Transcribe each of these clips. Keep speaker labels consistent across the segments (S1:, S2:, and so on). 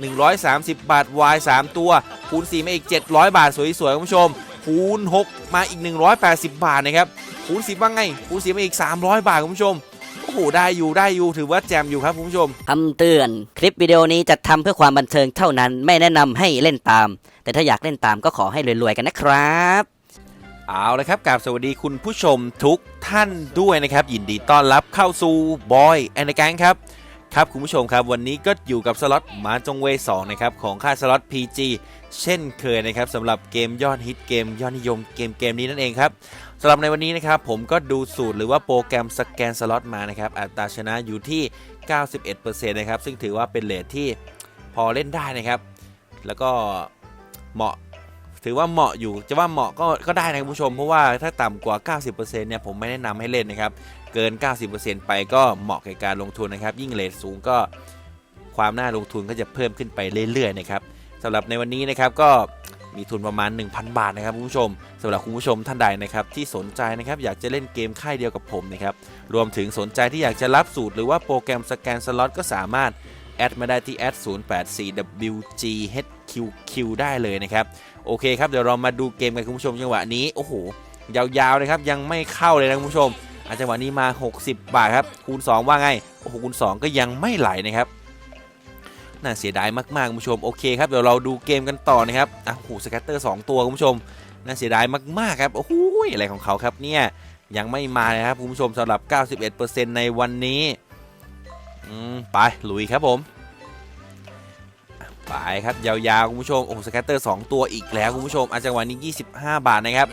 S1: 130 บาท Y 3 ตัว คูณ 4 มาอีก 700 บาท สวยๆคุณผู้ชม คูณ 6 มาอีก 180 บาทนะครับ คูณ 10 ว่าไง คูณ 10 มาอีก 300 บาทคุณผู้ชม โอ้โห ได้อยู่ ได้อยู่ ถือว่าแจมอยู่ครับคุณผู้ชม
S2: คำเตือน คลิปวิดีโอนี้จะทำเพื่อความบันเทิงเท่านั้น ไม่แนะนำให้เล่นตาม แต่ถ้าอยากเล่นตามก็ขอให้รวยๆกันนะครับ
S1: เอาละครับกราบสวัสดีคุณผู้ชมทุกท่านด้วยนะครับ ยินดีต้อนรับเข้าสู่บอยแอนด์แกงครับ ครับคุณผู้ชมครับวันนี้ก็อยู่กับสล็อตหมาจงเวย์2นะครับของค่ายสล็อต PG เช่นเคยนะครับสำหรับเกมยอดฮิตเกมยอดนิยมเกมเกมนี้นั่นเองครับสำหรับในวันนี้นะครับผมก็ดูสูตรหรือว่าโปรแกรมสแกนสล็อตมานะครับอัตราชนะอยู่ที่ 91%นะครับซึ่งถือว่าเป็นเลทที่พอเล่นได้นะครับ แล้วก็เหมาะ ถือว่าเหมาะอยู่จะว่าเหมาะก็ก็ได้นะคุณผู้ชม เพราะว่าถ้าต่ำกว่า 90%เนี่ยผมไม่แนะนำให้เล่นนะครับ เกิน 90%ไปก็เหมาะแก่การลงทุนนะครับ ยิ่งเลทสูงก็ความน่าลงทุนก็จะเพิ่มขึ้นไปเรื่อยๆนะครับสำหรับในวันนี้นะครับก็มีทุนประมาณ 1,000 บาทนะครับคุณผู้ชมสำหรับคุณผู้ชมท่านใดนะครับที่สนใจนะครับอยากจะเล่นเกมค่ายเดียวกับผมนะครับรวมถึงสนใจที่อยากจะรับสูตรหรือว่าโปรแกรมสแกนสล็อตก็สามารถแอดมาได้ที่แอด 084WGHQQ ได้เลยนะครับ โอเคครับเดี๋ยวเรามาดูเกมกันคุณผู้ชมจังหวะนี้โอ้โหยาวๆเลยครับยังไม่เข้าเลยนะคุณผู้ชมอาจังหวะนี้มา 60 บาทครับคูณ 2 ว่าไงโอ้โหคูณ 2 ก็ยังไม่ไหลนะครับน่าเสียดายมากๆคุณผู้ชมโอเคครับเดี๋ยวเราดูเกมกันต่อนะครับอะโอ้โหสแกตเตอร์ 2 ตัวคุณผู้ชมน่าเสียดายมากๆครับโอ้โหอะไรของเขาครับเนี่ยยังไม่มาเลยครับคุณผู้ชมสำหรับ 91%ในวันนี้อืมไปลุยครับผม ไปครับยาวๆคุณผู้ชมโอ้โหสแกตเตอร์2ตัวอีกแล้วคุณผู้ชมอาจังหวะนี้ 25 บาทนะครับ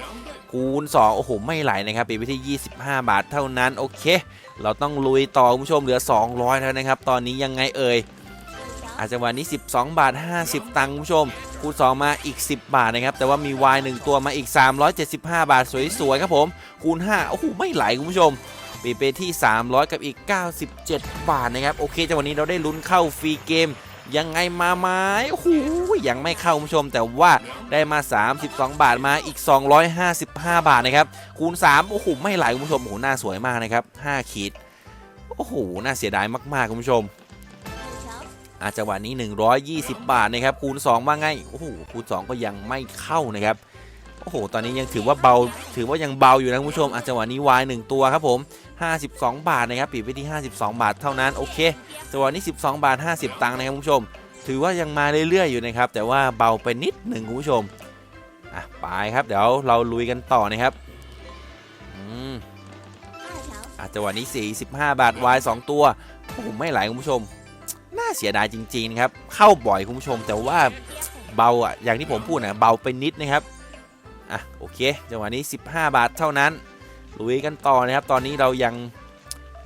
S1: คูณ2โอ้โหไม่ไหลนะครับปิดไปที่ 25 บาทเท่านั้นโอเค เราต้องลุยต่อคุณผู้ชมเหลือ 200 แล้วนะครับ ตอนนี้ยังไงเอ่ยอาจังหวะนี้ 12 บาท 50 ตังค์คุณผู้ชมคูณ2มาอีก 10 บาทนะครับแต่ว่ามี Y 1ตัวมาอีก 375 บาทสวยๆครับผมคูณ5โอ้โหไม่ไหลคุณผู้ชมปิดไปที่ 300 กับอีก 97 บาทนะครับโอเคจังหวะนี้เราได้ลุ้นเข้าฟรีเกม ยังไงมาไหมโอ้โหยังไม่เข้าคุณผู้ชม แต่ว่าได้มา 32 บาทมาอีก 255 บาทนะครับ คูณ 3 โอ้โห ไม่ไหลคุณผู้ชม โอ้โห หน้าสวยมากนะครับ 5 ขีด โอ้โห น่าเสียดายมาก ๆ คุณผู้ชม อาจังหวะนี้ 120 บาทนะครับ คูณ 2 ว่าไง โอ้โห คูณ 2 ก็ยังไม่เข้านะครับ โอ้โห ตอนนี้ยังถือว่าเบา ถือว่ายังเบาอยู่นะคุณผู้ชมอาจังหวะนี้ Y 1ตัวครับผม 52 บาทนะครับปิดไปที่ 52 บาทเท่านั้น โอเคจังหวะนี้ 12 บาท 50 ตังค์นะครับคุณผู้ชม ถือว่ายังมาเรื่อยๆอยู่นะครับ แต่ว่าเบาไปนิดหนึ่งคุณผู้ชม อะ ไปครับ เดี๋ยวเราลุยกันต่อนะครับ อืมอะจังหวะนี้ 45 บาท Y 2ตัว โอ้โห ไม่ไหลคุณผู้ชม น่าเสียดายจริงๆนะครับ เข้าบ่อยคุณผู้ชม แต่ว่าเบาอะ อย่างที่ผมพูดนะ เบาไปนิดนะครับ อะโอเคจังหวะนี้ 15 บาทเท่านั้นลุยกันต่อนะครับ ตอนนี้เรายัง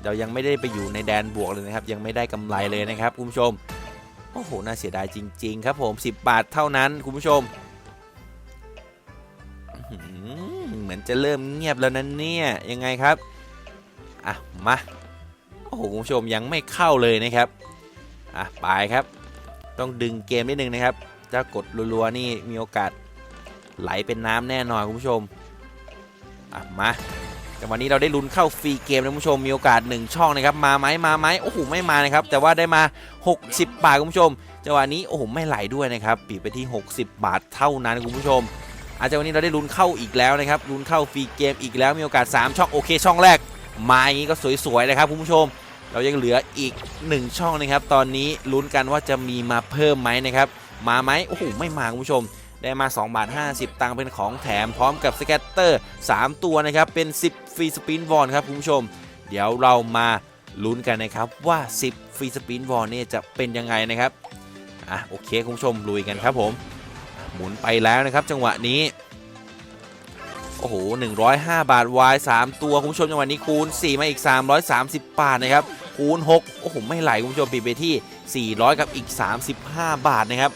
S1: เรายังไม่ได้ไปอยู่ในแดนบวกเลยนะครับ ยังไม่ได้กำไรเลยนะครับคุณผู้ชมโอ้โหน่าเสียดายจริง ๆ ครับผม 10 บาทเท่านั้นคุณผู้ชมเหมือนจะเริ่มเงียบแล้วนั้นเนี่ยยังไงครับอะมาโอ้โหคุณผู้ชมยังไม่เข้าเลยนะครับอะไปครับ ต้องดึงเกมนิดนึงนะครับถ้ากดรัวๆนี่มีโอกาส ไหลเป็นน้ำแน่นอนคุณผู้ชมอะมาแต่วันนี้เราได้ลุ้นเข้าฟรีเกมนะคุณผู้ชมมีโอกาส 1 ช่องนะครับมาไหมมาไหมโอ้โหไม่มานะครับแต่ว่าได้มา 60 บาทคุณผู้ชมจังหวะนี้โอ้โหไม่ไหลด้วยนะครับปีไปที่ 60 บาทเท่านั้นคุณผู้ชม อาจจะวันนี้เราได้ลุ้นเข้าอีกแล้วนะครับลุ้นเข้าฟรีเกมอีกแล้วมีโอกาส 3 ช่องโอเค ช่องแรก มาอย่างนี้ก็สวยๆนะครับคุณผู้ชม เรายังเหลืออีก 1 ช่องนะครับ ตอนนี้ลุ้นกันว่าจะมีมาเพิ่มไหมนะครับมาไหมโอ้โหไม่มาคุณผู้ชม ได้มา2บาท50 ตังค์เป็นของแถมพร้อมกับสแกตเตอร์ 3 ตัวนะครับ เป็น 10 ฟรีสปินบอลครับคุณผู้ชม เดี๋ยวเรามาลุ้นกันนะครับว่า 10 ฟรีสปินบอลเนี่ยจะเป็นยังไงนะครับ อะโอเคคุณผู้ชมลุยกันครับผม หมุนไปแล้วนะครับจังหวะนี้ โอ้โห 105 บาท Y 3ตัวคุณผู้ชมจังหวะนี้คูณ 4 มาอีก 330 บาทนะครับคูณ 6 โอ้โหไม่ไหลคุณผู้ชมปิดไปที่ 400 กับอีก 35 บาทนะครับ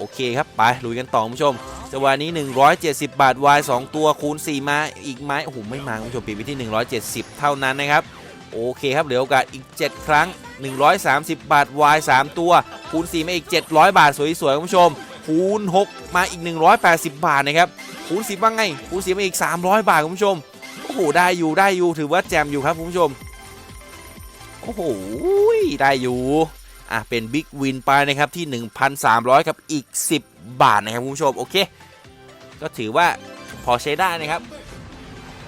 S1: โอเคครับ ไปลุยกันต่อคุณผู้ชมจังหวะนี้ 170 บาท Y 2ตัวคูณ 4 มาอีกไหมโอ้โหไม่มาคุณผู้ชมปิดไปที่ 170 เท่านั้นนะครับ โอเคครับเหลือโอกาสอีก 7 ครั้ง 130 บาท Y 3ตัว คูณ 4 มาอีก 700 บาทสวยๆคุณผู้ชม คูณ 6 มาอีก 180 บาทนะครับคูณ 10 ว่าไง คูณ 10 มาอีก 300 บาทคุณผู้ชมโอ้โหได้อยู่ได้อยู่ถือว่าแจมอยู่ครับคุณผู้ชมโอ้โหได้อยู่ อะเป็นบิ๊กวินไปนะครับที่ 1,300 กับอีก 10 บาทนะครับคุณผู้ชมโอเค ก็ถือว่าพอใช้ได้นะครับ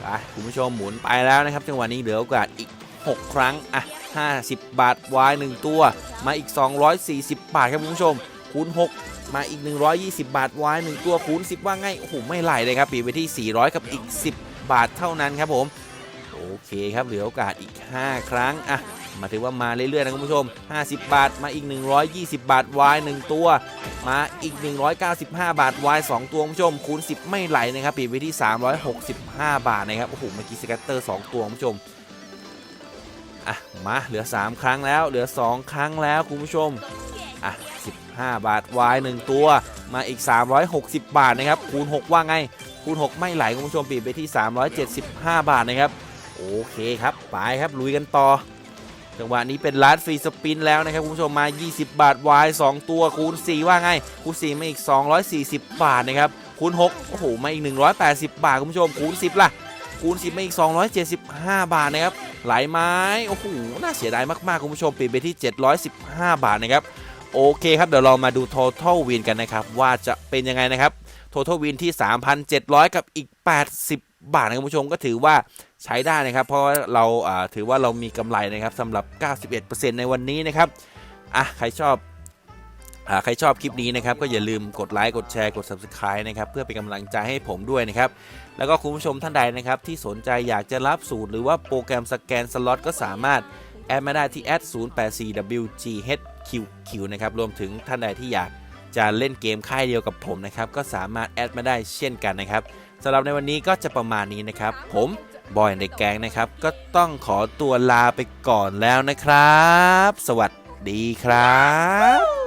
S1: ไปคุณผู้ชมหมุนไปแล้วนะครับจังหวะนี้เหลือโอกาสอีก 6 ครั้งอะ50 บาทวาย1ตัว มาอีก 240 บาทครับคุณผู้ชมคูณ 6 มาอีก 120 บาทวาย1ตัวคูณ 10 ว่าไงโอ้โหไม่ไหลเลยครับปีไปที่ 400 กับอีก 10 บาทเท่านั้นครับผม โอเคครับเหลือโอกาสอีก 5 ครั้งอะ มาถือว่ามาเรื่อยๆนะคุณผู้ชม 50 บาทมาอีก 120 บาทวาย1ตัว มาอีก 195 บาท Y 2ตัวคุณผู้ชม คูณ 10 ไม่ไหลนะครับปีไปที่ 365 บาทนะครับโอ้โหเมื่อกี้สแกตเตอร์ 2 ตัวคุณผู้ชมอะมาเหลือ 3 ครั้งแล้วเหลือ 2 ครั้งแล้วคุณผู้ชมอะ15 บาท Y 1ตัว มาอีก 360 บาทนะครับคูณ 6 ว่าไง คูณ 6 ไม่ไหลคุณผู้ชมปีไปที่ 375 บาทนะครับโอเคครับไปครับลุยกันต่อ จังหวะนี้เป็นลัดฟรีสปินแล้วนะครับคุณผู้ชมมา 20 บาท Y 2ตัวคูณ 4 ว่าไงคูณ4มาอีก 240 บาทนะครับคูณ 6 โอ้โห มาอีก 180 บาทคุณผู้ชมคูณ 10 ล่ะ คูณ 10 มาอีก 275 บาทนะครับไหลไม้ โอ้โห น่าเสียดายมาก ๆ คุณผู้ชมปิดไปที่ 715 บาทนะครับโอเคครับ เดี๋ยวเรามาดู total win กันนะครับ ว่าจะเป็นยังไงนะครับ total win ที่ 3,700 กับอีก 80 บาทนะคุณผู้ชมก็ถือว่าใช้ได้นะครับ เพราะเราถือว่าเรามีกำไรนะครับสำหรับ 91%ในวันนี้นะครับอะใครชอบอใครชอบคลิปนี้นะครับก็อย่าลืมกดไลค์กดแชร์กด Subscribe นะครับเพื่อเป็นกำลังใจให้ผมด้วยนะครับ แล้วก็คุณผู้ชมท่านใดนะครับที่สนใจอยากจะรับสูตร หรือว่าโปรแกรมสแกนสล็อตก็สามารถแอดมาได้ที่ @084wghqq นะครับรวมถึงท่านใดที่อยาก จะเล่นเกมค่ายเดียวกับผมนะครับ ก็สามารถแอดมาได้เช่นกันนะครับสำหรับในวันนี้ก็จะประมาณนี้นะครับ ผมบอยในแกงนะครับ ก็ต้องขอตัวลาไปก่อนแล้วนะครับ สวัสดีครับ